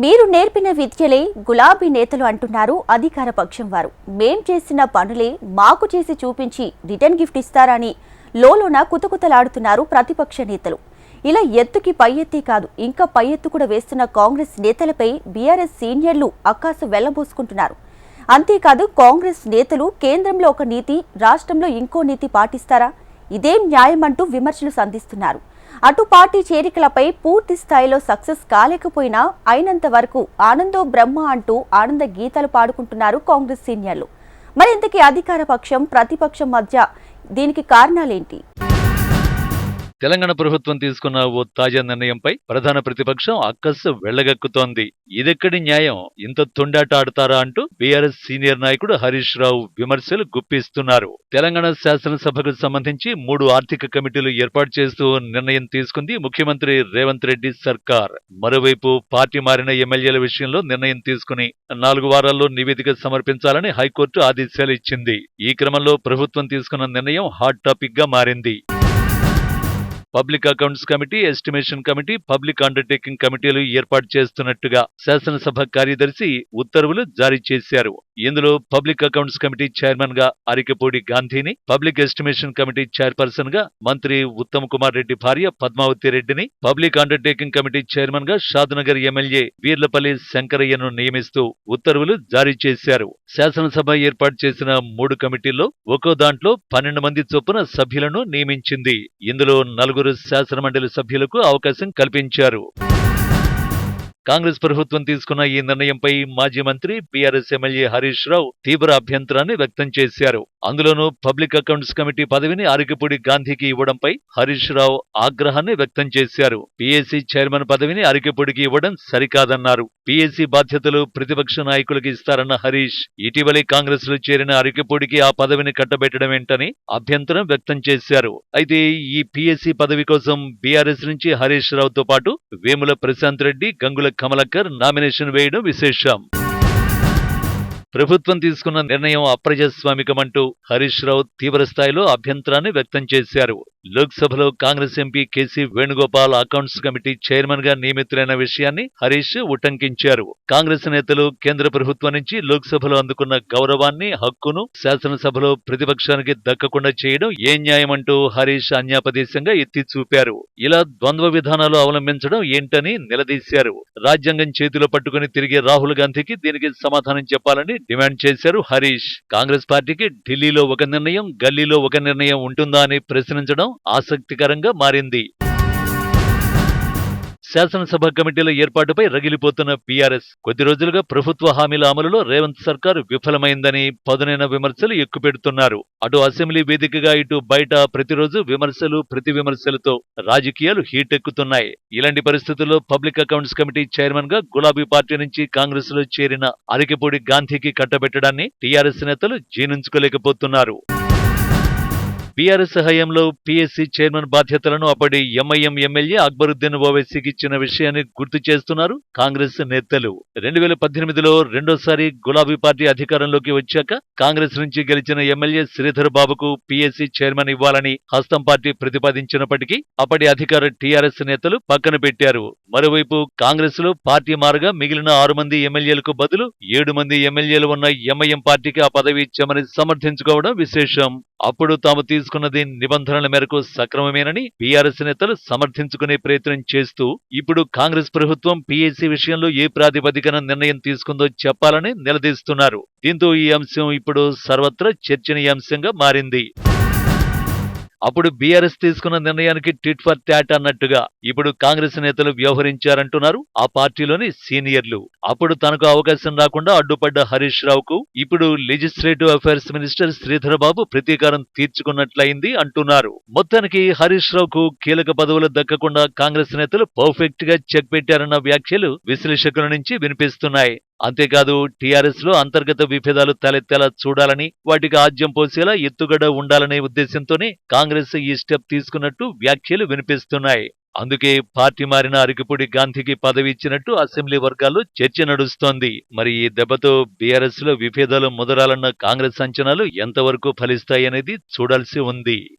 మీరు నేర్పిన విద్యలే గులాబీ నేతలు అంటున్నారు అధికార పక్షం వారు. మేం చేసిన పనులే మాకు చేసి చూపించి రిటర్న్ గిఫ్ట్ ఇస్తారని లోలోన కుతకుతలాడుతున్నారు ప్రతిపక్ష నేతలు. ఇలా ఎత్తుకి పై ఎత్తి కాదు ఇంకా పై ఎత్తు కూడా వేస్తున్న కాంగ్రెస్ నేతలపై బీఆర్ఎస్ సీనియర్లు అక్కాసు వెళ్ళబోసుకుంటున్నారు. అంతేకాదు కాంగ్రెస్ నేతలు కేంద్రంలో ఒక నీతి రాష్ట్రంలో ఇంకో నీతి పాటిస్తారా? ఇదేం న్యాయం అంటూ విమర్శలు సంధిస్తున్నారు. అటు పార్టీ చేరికలపై పూర్తి స్థాయిలో సక్సెస్ కాలేకపోయినా అయినంత వరకు ఆనందో బ్రహ్మ అంటూ ఆనంద గీతాలు పాడుకుంటున్నారు కాంగ్రెస్ సీనియర్లు. మరి ఇంతకీ అధికార పక్షం ప్రతిపక్షం మధ్య దీనికి కారణాలేంటి? తెలంగాణ ప్రభుత్వం తీసుకున్న ఓ తాజా నిర్ణయంపై ప్రధాన ప్రతిపక్షం అక్కస్సు వెళ్ళగక్కుతోంది ఇదెక్కడి న్యాయం? ఇంత తొండాట ఆడతారా అంటూ బీఆర్ఎస్ సీనియర్ నాయకుడు హరీష్ రావు విమర్శలు గుప్పిస్తున్నారు. తెలంగాణ శాసనసభకు సంబంధించి మూడు ఆర్థిక కమిటీలు ఏర్పాటు చేస్తూ నిర్ణయం తీసుకుంది ముఖ్యమంత్రి రేవంత్ రెడ్డి సర్కార్. మరోవైపు పార్టీ మారిన ఎమ్మెల్యేల విషయంలో నిర్ణయం తీసుకుని నాలుగు వారాల్లో నివేదిక సమర్పించాలని హైకోర్టు ఆదేశాలు ఇచ్చింది. ఈ క్రమంలో ప్రభుత్వం తీసుకున్న నిర్ణయం హాట్ టాపిక్గా మారింది. Public accounts committee estimation committee public undertaking కమిటీలు ఏర్పాటు చేస్తున్నట్టుగా శాసనసభ కార్యదర్శి ఉత్తర్వులు జారీ చేశారు. ఇందులో పబ్లిక్ అకౌంట్స్ కమిటీ చైర్మన్గా అరికపూడి గాంధీని పబ్లిక్ ఎస్టిమేషన్ కమిటీ చైర్పర్సన్గా మంత్రి ఉత్తమ్ కుమార్ రెడ్డి భార్య పద్మావతి రెడ్డిని పబ్లిక్ అండర్టేకింగ్ కమిటీ చైర్మన్గా షాద్నగర్ ఎమ్మెల్యే వీర్లపల్లి శంకరయ్యను నియమిస్తూ ఉత్తర్వులు జారీ చేశారు. శాసనసభ ఏర్పాటు చేసిన మూడు కమిటీల్లో ఒక్కో దాంట్లో పన్నెండు మంది చొప్పున సభ్యులను నియమించింది. ఇందులో నలుగురు శాసనమండలి సభ్యులకు అవకాశం కల్పించారు కాంగ్రెస్ ప్రభుత్వం తీసుకున్న ఈ నిర్ణయంపై మాజీ మంత్రి బీఆర్ఎస్ ఎమ్మెల్యే హరీష్ రావు తీవ్ర అభ్యంతరాన్ని వ్యక్తం చేశారు. అందులోనూ పబ్లిక్ అకౌంట్స్ కమిటీ పదవిని అరికపూడి గాంధీకి ఇవ్వడంపై హరీష్ రావు ఆగ్రహాన్ని వ్యక్తం చేశారు. పీఏసీ చైర్మన్ పదవిని అరికపూడికి ఇవ్వడం సరికాదన్నారు. పీఏసీ బాధ్యతలు ప్రతిపక్ష నాయకులకు ఇస్తారన్న హరీష్ ఇటీవలే కాంగ్రెస్లో చేరిన అరికపూడికి ఆ పదవిని కట్టబెట్టడం ఏంటని అభ్యంతరం వ్యక్తం చేశారు. అయితే ఈ పీఎస్సీ పదవి కోసం బీఆర్ఎస్ నుంచి హరీష్ రావుతో పాటు వేముల ప్రశాంత్ రెడ్డి గంగుల కమలకర్ నామినేషన్ వేయడం విశేషం. ప్రభుత్వం తీసుకున్న నిర్ణయం అప్రజాస్వామికమంటూ హరీష్ రావు తీవ్ర స్థాయిలో అభ్యంతరాన్ని వ్యక్తం చేశారు. లోక్సభలో Congress MP KC Venugopal accounts committee చైర్మన్గా నియమితులైన విషయాన్ని హరీష్ ఉటంకించారు. కాంగ్రెస్ నేతలు కేంద్ర ప్రభుత్వం నుంచి లోక్సభలో అందుకున్న గౌరవాన్ని హక్కును శాసనసభలో ప్రతిపక్షానికి దక్కకుండా చేయడం ఏ న్యాయమంటూ హరీష్ అన్యాపదేశంగా ఎత్తి చూపారు. ఇలా ద్వంద్వ విధానాలు అవలంబించడం ఏంటని నిలదీశారు. రాజ్యాంగం చేతిలో పట్టుకుని తిరిగే రాహుల్ గాంధీకి దీనికి సమాధానం చెప్పాలని డిమాండ్ చేశారు. హరీష్ కాంగ్రెస్ పార్టీకి ఢిల్లీలో ఒక నిర్ణయం గల్లీలో ఒక నిర్ణయం ఉంటుందా అని ప్రశ్నించడం ఆసక్తికరంగా మారింది. శాసనసభ కమిటీల ఏర్పాటుపై రగిలిపోతున్న పీఆర్ఎస్ కొద్ది రోజులుగా ప్రభుత్వ హామీల అమలులో రేవంత్ సర్కార్ విఫలమైందని పదునైన విమర్శలు ఎక్కుపెడుతున్నారు. అటు అసెంబ్లీ వేదికగా ఇటు బయట ప్రతిరోజు విమర్శలు ప్రతి విమర్శలతో రాజకీయాలు హీట్ ఎక్కుతున్నాయి ఇలాంటి పరిస్థితుల్లో పబ్లిక్ అకౌంట్స్ కమిటీ చైర్మన్గా గులాబీ పార్టీ నుంచి కాంగ్రెస్లో చేరిన అరికెపూడి గాంధీకి కట్టబెట్టడాన్ని టీఆర్ఎస్ నేతలు జీర్ణించుకోలేకపోతున్నారు. బీఆర్ఎస్ హయాంలో పీఎస్సీ చైర్మన్ బాధ్యతలను అప్పటి ఎంఐఎం ఎమ్మెల్యే అక్బరుద్దీన్ ఓవైసీకి ఇచ్చిన విషయాన్ని గుర్తు చేస్తున్నారు కాంగ్రెస్ నేతలు. రెండు వేల పద్దెనిమిదిలో రెండోసారి గులాబీ పార్టీ అధికారంలోకి వచ్చాక కాంగ్రెస్ నుంచి గెలిచిన ఎమ్మెల్యే శ్రీధర్ బాబుకు పీఎస్సీ చైర్మన్ ఇవ్వాలని హస్తం పార్టీ ప్రతిపాదించినప్పటికీ అప్పటి అధికార టీఆర్ఎస్ నేతలు పక్కన పెట్టారు. మరోవైపు కాంగ్రెస్లో పార్టీ మారగా మిగిలిన ఆరు మంది ఎమ్మెల్యేలకు బదులు ఏడు మంది ఎమ్మెల్యేలు ఉన్న ఎంఐఎం పార్టీకి ఆ పదవి ఇచ్చామని సమర్థించుకోవడం విశేషం. అప్పుడు తాము తీసుకున్నది నిబంధనల మేరకు సక్రమమేనని బీఆర్ఎస్ నేతలు సమర్థించుకునే ప్రయత్నం చేస్తూ ఇప్పుడు కాంగ్రెస్ ప్రభుత్వం పీఏసీ విషయంలో ఏ ప్రాతిపదికన నిర్ణయం తీసుకుందో చెప్పాలని నిలదీస్తున్నారు. దీంతో ఈ అంశం ఇప్పుడు సర్వత్రా చర్చనీయాంశంగా మారింది. అప్పుడు బీఆర్ఎస్ తీసుకున్న నిర్ణయానికి టిట్ ఫర్ ట్యాట్ అన్నట్టుగా ఇప్పుడు కాంగ్రెస్ నేతలు వ్యవహరించారంటున్నారు ఆ పార్టీలోని సీనియర్లు. అప్పుడు తనకు అవకాశం రాకుండా అడ్డుపడ్డ హరీష్ రావుకు ఇప్పుడు legislative affairs minister Sridhar Babu ప్రతీకారం తీర్చుకున్నట్లయింది అంటున్నారు. మొత్తానికి హరీష్ రావుకు కీలక పదవులు దక్కకుండా కాంగ్రెస్ నేతలు పర్ఫెక్ట్గా చెక్ పెట్టారన్న వ్యాఖ్యలు విశ్లేషకుల నుంచి వినిపిస్తున్నాయి. అంతేకాదు టీఆర్ఎస్లో అంతర్గత విభేదాలు తలెత్తేలా చూడాలని వాటికి ఆజ్యం పోసేలా ఎత్తుగడ ఉండాలనే ఉద్దేశంతోనే కాంగ్రెస్ ఈ స్టెప్ తీసుకున్నట్టు వ్యాఖ్యలు వినిపిస్తున్నాయి. అందుకే పార్టీ మారిన అరికిపూడి గాంధీకి పదవి ఇచ్చినట్టు అసెంబ్లీ వర్గాల్లో చర్చ నడుస్తోంది. మరి ఈ దెబ్బతో బీఆర్ఎస్లో విభేదాలు ముదరాలన్న కాంగ్రెస్ అంచనాలు ఎంతవరకు ఫలిస్తాయనేది చూడాల్సి ఉంది.